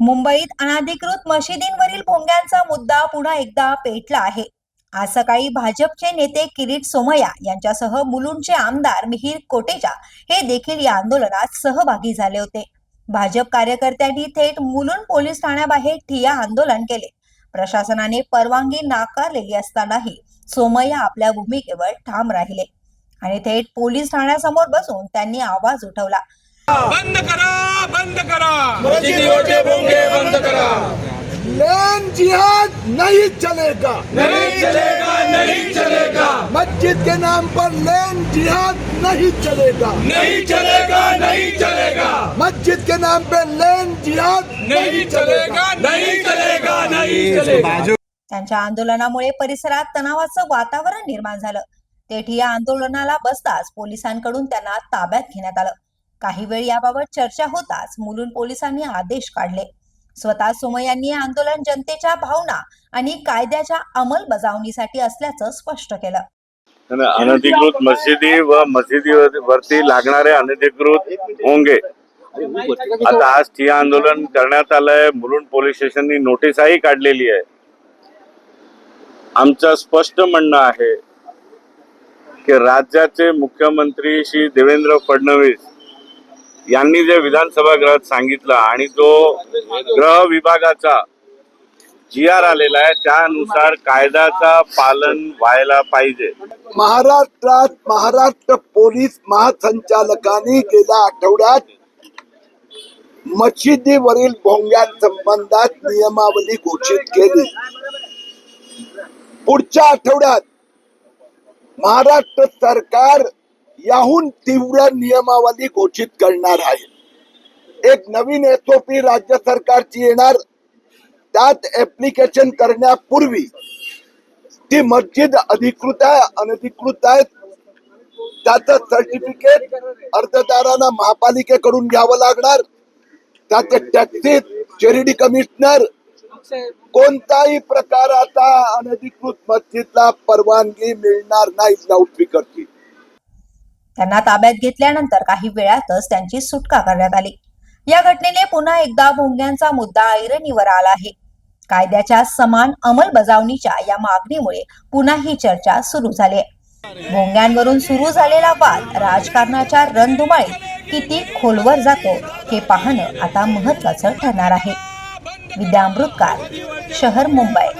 मुंबईत अनाधिकृत मशिदींवरील भोंग्यांचा मुद्दा पुन्हा एकदा पेटला आहे. आज सकाळी भाजपचे नेते किरीट सोमय्या यांच्यासह मुलुंडचे आमदार मिहीर कोटेजा हे देखील या आंदोलनात सहभागी झाले होते. भाजप कार्यकर्त्यांनी थेट मुलुंड पोलीस ठाण्याबाहेर ठिया आंदोलन केले. प्रशासनाने परवानगी नाकारलेली असतानाही सोमय्या आपल्या भूमिकेवर ठाम राहिले आणि थेट पोलीस ठाण्यासमोर बसून त्यांनी आवाज उठवला. बंद करा बंद करा. मस्जिदों भोंगे बंद करा. लेन जिहाद नहीं चलेगा। नहीं चलेगा नहीं चलेगा. मस्जिद के नाम पर लेन जिहाद नहीं चलेगा। नहीं चलेगा नहीं चलेगा. मस्जिद के नाम पे लेन जिहाद नहीं चलेगा नहीं चलेगा नहीं चलेगा. त्यांच्या आंदोलनामुळे परिसरात तणावाचं वातावरण निर्माण झालं. तेथे या आंदोलनाला बसताच पोलिसांकडून त्यांना ताब्यात घेण्यात आलं. काही वेळ याबाबत चर्चा होताच मुलुंड पोलिसांनी आदेश काढले. स्वतः सोमय्यांनी आंदोलन जनतेच्या भावना आणि कायद्याच्या अंमलबजावणीसाठी असल्याचं स्पष्ट केलं. अनधिकृत मशिदी व मशिदीवरती लागणारे अनधिकृत होंगे आता आज ठिय्या आंदोलन करण्यात आलंय. मुलुंड पोलीस स्टेशननी नोटीसही काढलेली आहे. आमचं स्पष्ट म्हणणं आहे की राज्याचे मुख्यमंत्री श्री देवेंद्र फडणवीस यांनी जे विधानसभा गृहात सांगितलं आणि जो गृह विभागाचा जी आर आलेला आहे त्यानुसार कायद्याचा पालन व्हायला पाहिजे. महाराष्ट्रात महाराष्ट्र पोलीस महासंचालकांनी गेल्या आठवड्यात मशिदीवरील भोंग्यांसंबंधात नियमावली घोषित केली. पुढच्या आठवड्यात महाराष्ट्र सरकार याहून तीव्र नियमावली घोषित करणार आहे. एक नवीन एस ओपी राज्य सरकारची येणार त्यात ऍप्लिकेशन करण्यापूर्वी ती मस्जिद अधिकृत आहे अनधिकृत आहे त्याचं सर्टिफिकेट अर्जदारांना महापालिकेकडून घ्यावं लागणार त्याचे टॅक्सी चेरिटी कमिशनर कोणताही प्रकाराचा अनधिकृत मस्जिदला परवानगी मिळणार नाही लाऊडस्पीकरची त्यांना ताब्यात घेतल्यानंतर काही वेळातच त्यांची सुटका करण्यात आली. या घटनेने पुन्हा एकदा भोंग्यांचा मुद्दा ऐरणीवर आला आहे. कायद्याच्या समान अंमलबजावणीच्या या मागणीमुळे पुन्हा ही चर्चा सुरू झाली आहे. भोंग्यांवरून सुरू झालेला वाद राजकारणाच्या रणधुमाळीत किती खोलवर जातो हे पाहणं आता महत्वाचं ठरणार आहे. विद्यामृतकार शहर मुंबई.